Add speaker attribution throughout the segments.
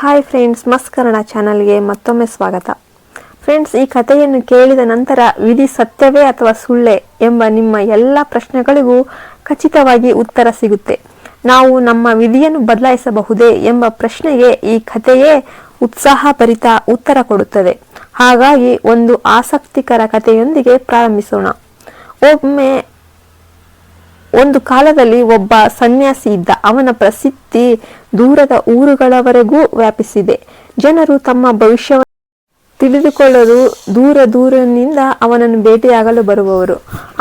Speaker 1: Hi friends ಮಸ್ ಕನ್ನಡ ಚಾನಲ್ಗೆ ಮತ್ತೊಮ್ಮೆ ಸ್ವಾಗತ. ಫ್ರೆಂಡ್ಸ್ ಈ ಕಥೆಯನ್ನು ಕೇಳಿದ ನಂತರ ವಿಧಿ ಸತ್ಯವೇ ಅಥವಾ ಸುಳ್ಳೆ ಎಂಬ ನಿಮ್ಮ ಎಲ್ಲ ಪ್ರಶ್ನೆಗಳಿಗೂ ಖಚಿತವಾಗಿ ಉತ್ತರ ಸಿಗುತ್ತೆ. ನಾವು ನಮ್ಮ ವಿಧಿಯನ್ನು ಬದಲಾಯಿಸಬಹುದೇ ಎಂಬ ಪ್ರಶ್ನೆಗೆ ಈ ಕಥೆಯೇ ಉತ್ಸಾಹಭರಿತ ಉತ್ತರ ಕೊಡುತ್ತದೆ. ಹಾಗಾಗಿ ಒಂದು ಆಸಕ್ತಿಕರ ಕಥೆಯೊಂದಿಗೆ ಪ್ರಾರಂಭಿಸೋಣ. ಒಮ್ಮೆ ಒಂದು ಕಾಲದಲ್ಲಿ ಒಬ್ಬ ಸನ್ಯಾಸಿ ಇದ್ದ ಅವನ ಪ್ರಸಿದ್ಧಿ ದೂರದ ಊರುಗಳವರೆಗೂ ವ್ಯಾಪಿಸಿದೆ. ಜನರು ತಮ್ಮ ಭವಿಷ್ಯವನ್ನು ತಿಳಿದುಕೊಳ್ಳಲು ದೂರ ದೂರನಿಂದ ಅವನನ್ನು ಭೇಟಿಯಾಗಲು ಬರುವವರು.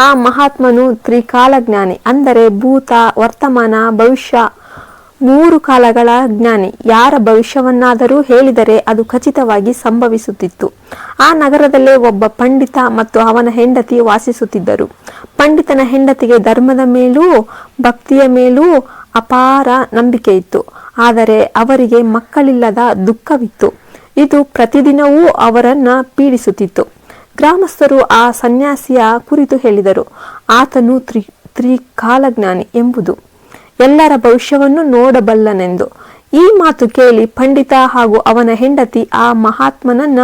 Speaker 1: ಆ ಮಹಾತ್ಮನು ತ್ರಿಕಾಲಜ್ಞಾನಿ, ಅಂದರೆ ಭೂತ, ವರ್ತಮಾನ, ಭವಿಷ್ಯ ಮೂರು ಕಾಲಗಳ ಜ್ಞಾನಿ. ಯಾರ ಭವಿಷ್ಯವನ್ನಾದರೂ ಹೇಳಿದರೆ ಅದು ಖಚಿತವಾಗಿ ಸಂಭವಿಸುತ್ತಿತ್ತು. ಆ ನಗರದಲ್ಲೇ ಒಬ್ಬ ಪಂಡಿತ ಮತ್ತು ಅವನ ಹೆಂಡತಿ ವಾಸಿಸುತ್ತಿದ್ದರು. ಪಂಡಿತನ ಹೆಂಡತಿಗೆ ಧರ್ಮದ ಮೇಲೂ ಭಕ್ತಿಯ ಮೇಲೂ ಅಪಾರ ನಂಬಿಕೆ ಇತ್ತು. ಆದರೆ ಅವರಿಗೆ ಮಕ್ಕಳಿಲ್ಲದ ದುಃಖವಿತ್ತು. ಇದು ಪ್ರತಿದಿನವೂ ಅವರನ್ನ ಪೀಡಿಸುತ್ತಿತ್ತು. ಗ್ರಾಮಸ್ಥರು ಆ ಸನ್ಯಾಸಿಯ ಕುರಿತು ಹೇಳಿದರು. ಆತನು ತ್ರಿ, ತ್ರಿಕಾಲಜ್ಞಾನಿ ಎಂಬುದು. ಎಲ್ಲರ ಭವಿಷ್ಯವನ್ನು ನೋಡಬಲ್ಲನೆಂದು. ಈ ಮಾತು ಕೇಳಿ ಪಂಡಿತ ಹಾಗೂ ಅವನ ಹೆಂಡತಿ ಆ ಮಹಾತ್ಮನನ್ನ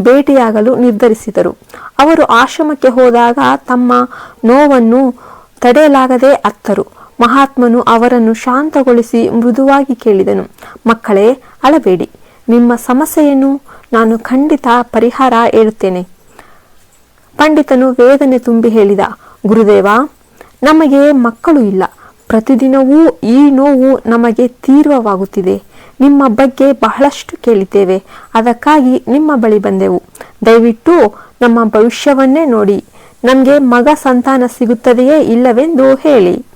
Speaker 1: ಭೇಟಿಯಾಗಲು ನಿರ್ಧರಿಸಿದರು. ಅವರು ಆಶ್ರಮಕ್ಕೆ ಹೋದಾಗ ತಮ್ಮ ನೋವನ್ನು ತಡೆಯಲಾಗದೆ ಅತ್ತರು. ಮಹಾತ್ಮನು ಅವರನ್ನು ಶಾಂತಗೊಳಿಸಿ ಮೃದುವಾಗಿ ಕೇಳಿದನು. ಮಕ್ಕಳೇ, ಅಳಬೇಡಿ. ನಿಮ್ಮ ಸಮಸ್ಯೆಯನ್ನು ನಾನು ಖಂಡಿತ ಪರಿಹಾರ ಹೇಳುತ್ತೇನೆ. ಪಂಡಿತನು ವೇದನೆ ತುಂಬಿ ಹೇಳಿದ, ಗುರುದೇವ, ನಮಗೆ ಮಕ್ಕಳು ಇಲ್ಲ. ಪ್ರತಿದಿನವೂ ಈ ನೋವು ನಮಗೆ ತೀವ್ರವಾಗುತ್ತಿದೆ. ನಿಮ್ಮ ಬಗ್ಗೆ ಬಹಳಷ್ಟು ಕೇಳಿದ್ದೇವೆ. ಅದಕ್ಕಾಗಿ ನಿಮ್ಮ ಬಳಿ ಬಂದೆವು. ದಯವಿಟ್ಟು ನಮ್ಮ ಭವಿಷ್ಯವನ್ನೇ ನೋಡಿ. ನಮಗೆ ಮಗ ಸಂತಾನ ಸಿಗುತ್ತದೆಯೇ ಇಲ್ಲವೆಂದು ಹೇಳಿ.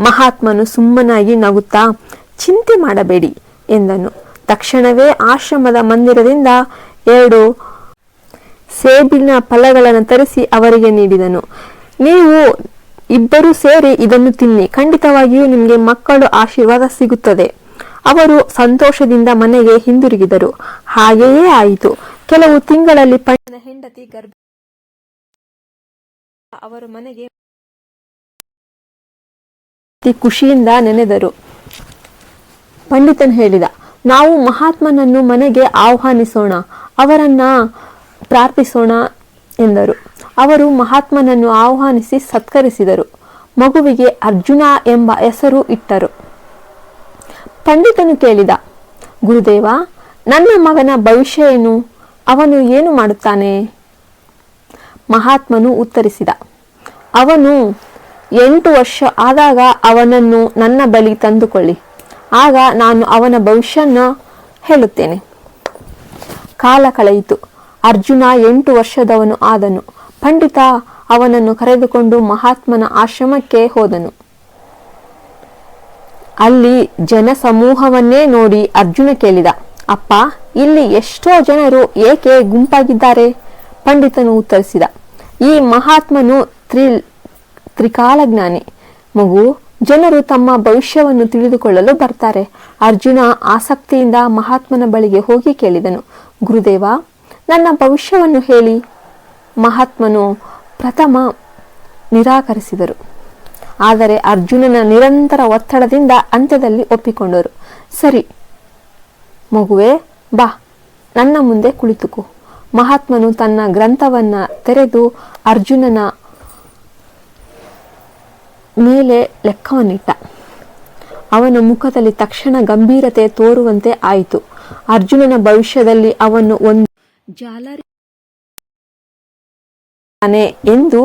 Speaker 1: ಮಹಾತ್ಮನು ಸುಮ್ಮನಾಗಿ ನಗುತ್ತಾ, ಚಿಂತೆ ಮಾಡಬೇಡಿ ಎಂದನು. ತಕ್ಷಣವೇ ಆಶ್ರಮದ ಮಂದಿರದಿಂದ ಎರಡು ಸೇಬಿನ ಫಲಗಳನ್ನು ತರಿಸಿ ಅವರಿಗೆ ನೀಡಿದನು. ನೀವು ಇಬ್ಬರು ಸೇರಿ ಇದನ್ನು ತಿನ್ನಿ. ಖಂಡಿತವಾಗಿಯೂ ನಿಮಗೆ ಮಕ್ಕಳು ಆಶೀರ್ವಾದ ಸಿಗುತ್ತದೆ. ಅವರು ಸಂತೋಷದಿಂದ ಮನೆಗೆ ಹಿಂದಿರುಗಿದರು. ಹಾಗೆಯೇ ಆಯಿತು. ಕೆಲವು ತಿಂಗಳಲ್ಲಿ ಪಣ್ಣನ ಹೆಂಡತಿ ಗರ್ಭ ಅವರು ಮನೆಗೆ ಖುಷಿಯಿಂದ ನೆನೆದರು. ಪಂಡಿತನ್ ಹೇಳಿದ, ನಾವು ಮಹಾತ್ಮನನ್ನು ಮನೆಗೆ ಆಹ್ವಾನಿಸೋಣ, ಅವರನ್ನ ಪ್ರಾರ್ಥಿಸೋಣ ಎಂದರು. ಅವರು ಮಹಾತ್ಮನನ್ನು ಆಹ್ವಾನಿಸಿ ಸತ್ಕರಿಸಿದರು. ಮಗುವಿಗೆ ಅರ್ಜುನ ಎಂಬ ಹೆಸರು ಇಟ್ಟರು. ಪಂಡಿತನು ಕೇಳಿದ, ಗುರುದೇವ, ನನ್ನ ಮಗನ ಭವಿಷ್ಯ ಏನು? ಅವನು ಏನು ಮಾಡುತ್ತಾನೆ? ಮಹಾತ್ಮನು ಉತ್ತರಿಸಿದ, ಅವನು ಎಂಟು ವರ್ಷ ಆದಾಗ ಅವನನ್ನು ನನ್ನ ಬಳಿ ತಂದುಕೊಳ್ಳಿ. ಆಗ ನಾನು ಅವನ ಭವಿಷ್ಯನ ಹೇಳುತ್ತೇನೆ. ಕಾಲ ಕಳೆಯಿತು. ಅರ್ಜುನ ಎಂಟು ವರ್ಷದವನು ಆದನು. ಪಂಡಿತ ಅವನನ್ನು ಕರೆದುಕೊಂಡು ಮಹಾತ್ಮನ ಆಶ್ರಮಕ್ಕೆ ಹೋದನು. ಅಲ್ಲಿ ಜನಸಮೂಹವನ್ನೇ ನೋಡಿ ಅರ್ಜುನ ಕೇಳಿದ, ಅಪ್ಪ, ಇಲ್ಲಿ ಎಷ್ಟೋ ಜನರು ಏಕೆ ಗುಂಪಾಗಿದ್ದಾರೆ? ಪಂಡಿತನು ಉತ್ತರಿಸಿದ, ಈ ಮಹಾತ್ಮನು ತ್ರಿ, ತ್ರಿಕಾಲಜ್ಞಾನಿ. ಮಗು, ಜನರು ತಮ್ಮ ಭವಿಷ್ಯವನ್ನು ತಿಳಿದುಕೊಳ್ಳಲು ಬರ್ತಾರೆ. ಅರ್ಜುನ ಆಸಕ್ತಿಯಿಂದ ಮಹಾತ್ಮನ ಬಳಿಗೆ ಹೋಗಿ ಕೇಳಿದನು, ಗುರುದೇವ, ನನ್ನ ಭವಿಷ್ಯವನ್ನು ಹೇಳಿ. ಮಹಾತ್ಮನು ಪ್ರಥಮ ನಿರಾಕರಿಸಿದರು. ಆದರೆ ಅರ್ಜುನನ ನಿರಂತರ ಒತ್ತಡದಿಂದ ಅಂತ್ಯದಲ್ಲಿ ಒಪ್ಪಿಕೊಂಡರು. ಸರಿ, ಮಗುವೆ, ಬಾ, ನನ್ನ ಮುಂದೆ ಕುಳಿತುಕು. ಮಹಾತ್ಮನು ತನ್ನ ಗ್ರಂಥವನ್ನ ತೆರೆದು ಅರ್ಜುನನ ಮೇಲೆ ಲೆಕ್ಕವನ್ನಿಟ್ಟ. ಅವನ ಮುಖದಲ್ಲಿ ತಕ್ಷಣ ಗಂಭೀರತೆ ತೋರುವಂತೆ ಆಯಿತು. ಅರ್ಜುನನ ಭವಿಷ್ಯದಲ್ಲಿ ಅವನು ಒಂದು ಜಾಲರಿ ಎಂದು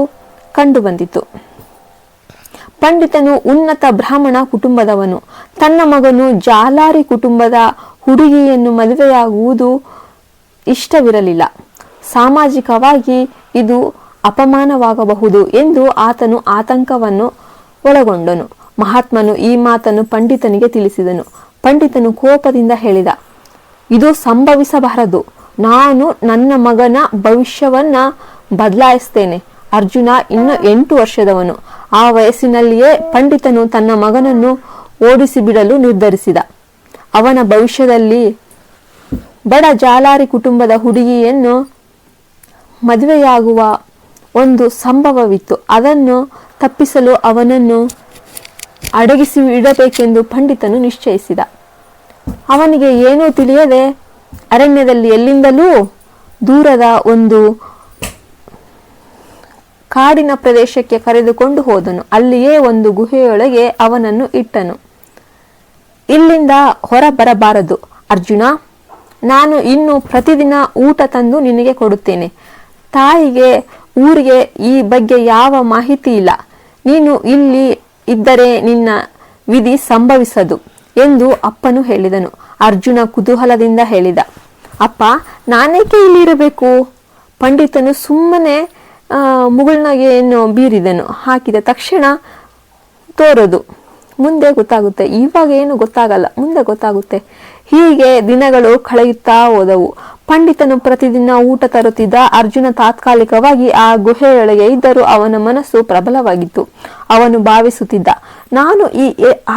Speaker 1: ಕಂಡುಬಂದಿತು. ಪಂಡಿತನು ಉನ್ನತ ಬ್ರಾಹ್ಮಣ ಕುಟುಂಬದವನು. ತನ್ನ ಮಗನು ಜಾಲಾರಿ ಕುಟುಂಬದ ಹುಡುಗಿಯನ್ನು ಮದುವೆಯಾಗುವುದು ಇಷ್ಟವಿರಲಿಲ್ಲ. ಸಾಮಾಜಿಕವಾಗಿ ಇದು ಅಪಮಾನವಾಗಬಹುದು ಎಂದು ಆತನು ಆತಂಕವನ್ನು ಒಳಗೊಂಡನು. ಮಹಾತ್ಮನು ಈ ಮಾತನ್ನು ಪಂಡಿತನಿಗೆ ತಿಳಿಸಿದನು. ಪಂಡಿತನು ಕೋಪದಿಂದ ಹೇಳಿದ, ಇದು ಸಂಭವಿಸಬಾರದು. ನಾನು ನನ್ನ ಮಗನ ಭವಿಷ್ಯವನ್ನ ಬದಲಾಯಿಸ್ತೇನೆ. ಅರ್ಜುನ ಇನ್ನು ಎಂಟು ವರ್ಷದವನು. ಆ ವಯಸ್ಸಿನಲ್ಲಿಯೇ ಪಂಡಿತನು ತನ್ನ ಮಗನನ್ನು ಓಡಿಸಿ ಬಿಡಲು ನಿರ್ಧರಿಸಿದ. ಅವನ ಭವಿಷ್ಯದಲ್ಲಿ ಬಡ ಜಾಲಾರಿ ಕುಟುಂಬದ ಹುಡುಗಿಯನ್ನು ಮದುವೆಯಾಗುವ ಒಂದು ಸಂಭವವಿತ್ತು. ಅದನ್ನು ತಪ್ಪಿಸಲು ಅವನನ್ನು ಅಡಗಿಸಿ ಇಡಬೇಕೆಂದು ಪಂಡಿತನು ನಿಶ್ಚಯಿಸಿದ. ಅವನಿಗೆ ಏನೂ ತಿಳಿಯದೆ ಅರಣ್ಯದಲ್ಲಿ ಎಲ್ಲಿಂದಲೂ ದೂರದ ಒಂದು ಕಾಡಿನ ಪ್ರದೇಶಕ್ಕೆ ಕರೆದುಕೊಂಡು ಹೋದನು. ಅಲ್ಲಿಯೇ ಒಂದು ಗುಹೆಯೊಳಗೆ ಅವನನ್ನು ಇಟ್ಟನು. ಇಲ್ಲಿಂದ ಹೊರ ಬರಬಾರದು ಅರ್ಜುನ, ನಾನು ಇನ್ನು ಪ್ರತಿದಿನ ಊಟ ತಂದು ನಿನಗೆ ಕೊಡುತ್ತೇನೆ. ತಾಯಿಗೆ, ಊರಿಗೆ ಈ ಬಗ್ಗೆ ಯಾವ ಮಾಹಿತಿ ಇಲ್ಲ. ನೀನು ಇಲ್ಲಿ ಇದ್ದರೆ ನಿನ್ನ ವಿಧಿ ಸಂಭವಿಸದು ಎಂದು ಅಪ್ಪನು ಹೇಳಿದನು. ಅರ್ಜುನ ಕುತೂಹಲದಿಂದ ಹೇಳಿದ, ಅಪ್ಪ, ನಾನೇಕೆ ಇಲ್ಲಿ ಇರಬೇಕು ಪಂಡಿತನು ಸುಮ್ಮನೆ ಮುಗುಳ್ನಗೆ ಏನು ಬೀರಿದನು ಹಾಕಿದ ತಕ್ಷಣ ತೋರದು. ಮುಂದೆ ಗೊತ್ತಾಗುತ್ತೆ. ಇವಾಗ ಏನು ಗೊತ್ತಾಗಲ್ಲ. ಮುಂದೆ ಗೊತ್ತಾಗುತ್ತೆ. ಹೀಗೆ ದಿನಗಳು ಕಳೆಯುತ್ತಾ ಹೋದವು. ಪಂಡಿತನು ಪ್ರತಿದಿನ ಊಟ ತರುತ್ತಿದ್ದ ಅರ್ಜುನ ತಾತ್ಕಾಲಿಕವಾಗಿ ಆ ಗುಹೆಯೊಳಗೆ ಇದ್ದರೂ ಅವನ ಮನಸ್ಸು ಪ್ರಬಲವಾಗಿತ್ತು. ಅವನು ಭಾವಿಸುತ್ತಿದ್ದ, ನಾನು ಈ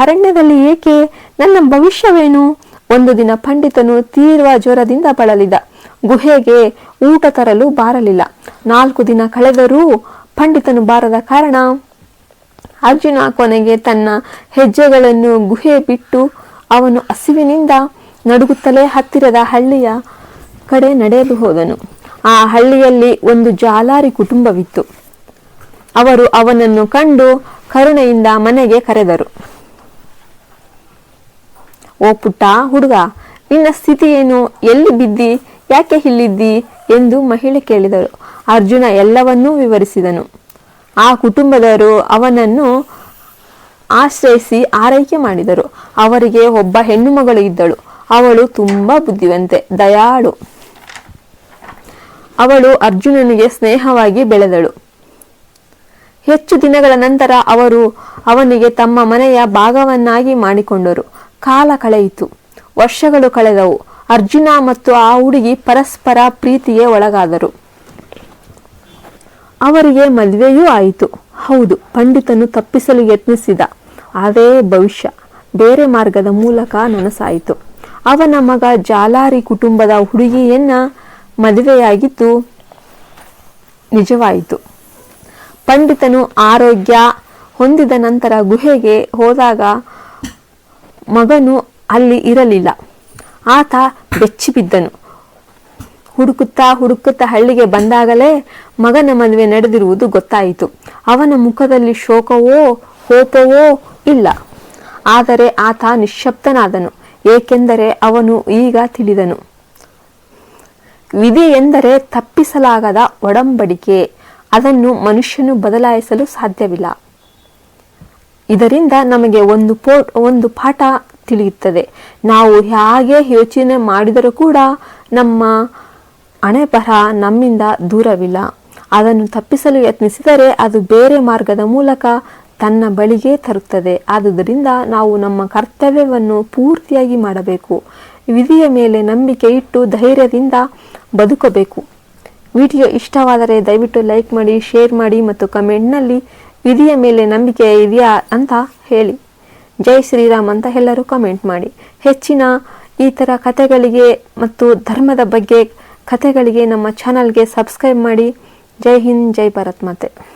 Speaker 1: ಅರಣ್ಯದಲ್ಲಿ ಏಕೆ? ನನ್ನ ಭವಿಷ್ಯವೇನು? ಒಂದು ದಿನ ಪಂಡಿತನು ತೀವ್ರ ಜ್ವರದಿಂದ ಬಳಲಿದ. ಗುಹೆಗೆ ಊಟ ತರಲು ಬಾರಲಿಲ್ಲ. ನಾಲ್ಕು ದಿನ ಕಳೆದರೂ ಪಂಡಿತನು ಬಾರದ ಕಾರಣ ಅರ್ಜುನ ಕೊನೆಗೆ ತನ್ನ ಹೆಜ್ಜೆಗಳನ್ನು ಗುಹೆ ಬಿಟ್ಟು ಅವನು ಹಸಿವಿನಿಂದ ನಡುಗುತ್ತಲೇ ಹತ್ತಿರದ ಹಳ್ಳಿಯ ಕಡೆ ನಡೆಯಲು ಹೋದನು. ಆ ಹಳ್ಳಿಯಲ್ಲಿ ಒಂದು ಜಾಲಾರಿ ಕುಟುಂಬವಿತ್ತು. ಅವರು ಅವನನ್ನು ಕಂಡು ಕರುಣೆಯಿಂದ ಮನೆಗೆ ಕರೆದರು. ಓ ಪುಟ್ಟ ಹುಡುಗ, ನಿನ್ನ ಸ್ಥಿತಿ ಏನು? ಎಲ್ಲಿ ಬಿದ್ದಿ? ಯಾಕೆ ಇಲ್ಲಿದ್ದಿ ಎಂದು ಮಹಿಳೆ ಕೇಳಿದರು ಅರ್ಜುನ ಎಲ್ಲವನ್ನೂ ವಿವರಿಸಿದನು. ಆ ಕುಟುಂಬದವರು ಅವನನ್ನು ಆಶ್ರಯಿಸಿ ಆರೈಕೆ ಮಾಡಿದರು. ಅವರಿಗೆ ಒಬ್ಬ ಹೆಣ್ಣು ಮಗಳು ಇದ್ದಳು. ಅವಳು ತುಂಬಾ ಬುದ್ಧಿವಂತೆ, ದಯಾಳು. ಅವಳು ಅರ್ಜುನನಿಗೆ ಸ್ನೇಹವಾಗಿ ಬೆಳೆದಳು. ಹೆಚ್ಚು ದಿನಗಳ ನಂತರ ಅವರು ಅವನಿಗೆ ತಮ್ಮ ಮನೆಯ ಭಾಗವನ್ನಾಗಿ ಮಾಡಿಕೊಂಡರು. ಕಾಲ ಕಳೆಯಿತು. ವರ್ಷಗಳು ಕಳೆದವು. ಅರ್ಜುನ ಮತ್ತು ಆ ಹುಡುಗಿ ಪರಸ್ಪರ ಪ್ರೀತಿಗೆ ಒಳಗಾದರು. ಅವರಿಗೆ ಮದುವೆಯೂ ಆಯಿತು. ಹೌದು, ಪಂಡಿತನು ತಪ್ಪಿಸಲು ಯತ್ನಿಸಿದ. ಅದೇ ಭವಿಷ್ಯ. ಬೇರೆ ಮಾರ್ಗದ ಮೂಲಕ ನನಸಾಯಿತು. ಅವನ ಮಗ ಜಾಲಾರಿ ಕುಟುಂಬದ ಹುಡುಗಿಯನ್ನ ಮದುವೆಯಾಗಿದ್ದು ನಿಜವಾಯಿತು. ಪಂಡಿತನು ಆರೋಗ್ಯ ಹೊಂದಿದ ನಂತರ ಗುಹೆಗೆ ಹೋದಾಗ ಮಗನು ಅಲ್ಲಿ ಇರಲಿಲ್ಲ. ಆತ ಬೆಚ್ಚಿಬಿದ್ದನು. ಹುಡುಕುತ್ತಾ ಹುಡುಕುತ್ತಾ ಹಳ್ಳಿಗೆ ಬಂದಾಗಲೇ ಮಗನ ಮದುವೆ ನಡೆದಿರುವುದು ಗೊತ್ತಾಯಿತು. ಅವನ ಮುಖದಲ್ಲಿ ಶೋಕವೋ, ಕೋಪವೋ ಇಲ್ಲ. ಆದರೆ ಆತ ನಿಶ್ಶಬ್ದನಾದನು. ಏಕೆಂದರೆ ಅವನು ಈಗ ತಿಳಿದನು. ವಿಧಿ ಎಂದರೆ ತಪ್ಪಿಸಲಾಗದ ಒಡಂಬಡಿಕೆ. ಅದನ್ನು ಮನುಷ್ಯನು ಬದಲಾಯಿಸಲು ಸಾಧ್ಯವಿಲ್ಲ. ಇದರಿಂದ ನಮಗೆ ಒಂದು ಪೋ, ಒಂದು ಪಾಠ ತಿಳಿಯುತ್ತದೆ. ನಾವು ಹೇಗೆ ಯೋಚನೆ ಮಾಡಿದರೂ ಕೂಡ ನಮ್ಮ ಹಣೆ ಬರಹ ನಮ್ಮಿಂದ ದೂರವಿಲ್ಲ. ಅದನ್ನು ತಪ್ಪಿಸಲು ಯತ್ನಿಸಿದರೆ ಅದು ಬೇರೆ ಮಾರ್ಗದ ಮೂಲಕ ತನ್ನ ಬಳಿಗೆ ತರುತ್ತದೆ. ಆದುದರಿಂದ ನಾವು ನಮ್ಮ ಕರ್ತವ್ಯವನ್ನು ಪೂರ್ತಿಯಾಗಿ ಮಾಡಬೇಕು. ವಿಧಿಯ ಮೇಲೆ ನಂಬಿಕೆ ಇಟ್ಟು ಧೈರ್ಯದಿಂದ ಬದುಕಬೇಕು. ವಿಡಿಯೋ ಇಷ್ಟವಾದರೆ ದಯವಿಟ್ಟು ಲೈಕ್ ಮಾಡಿ, ಶೇರ್ ಮಾಡಿ ಮತ್ತು ಕಮೆಂಟ್ನಲ್ಲಿ ವಿಧಿಯ ಮೇಲೆ ನಂಬಿಕೆ ಇದೆಯಾ ಅಂತ ಹೇಳಿ. ಜೈ ಶ್ರೀರಾಮ್ ಅಂತ ಎಲ್ಲರೂ ಕಮೆಂಟ್ ಮಾಡಿ. ಹೆಚ್ಚಿನ ಈ ಥರ ಕಥೆಗಳಿಗೆ ಮತ್ತು ಧರ್ಮದ ಬಗ್ಗೆ ಕಥೆಗಳಿಗೆ ನಮ್ಮ ಚಾನಲ್ಗೆ ಸಬ್ಸ್ಕ್ರೈಬ್ ಮಾಡಿ. ಜೈ ಹಿಂದ್, ಜೈ ಭಾರತ್ ಮಾತೆ.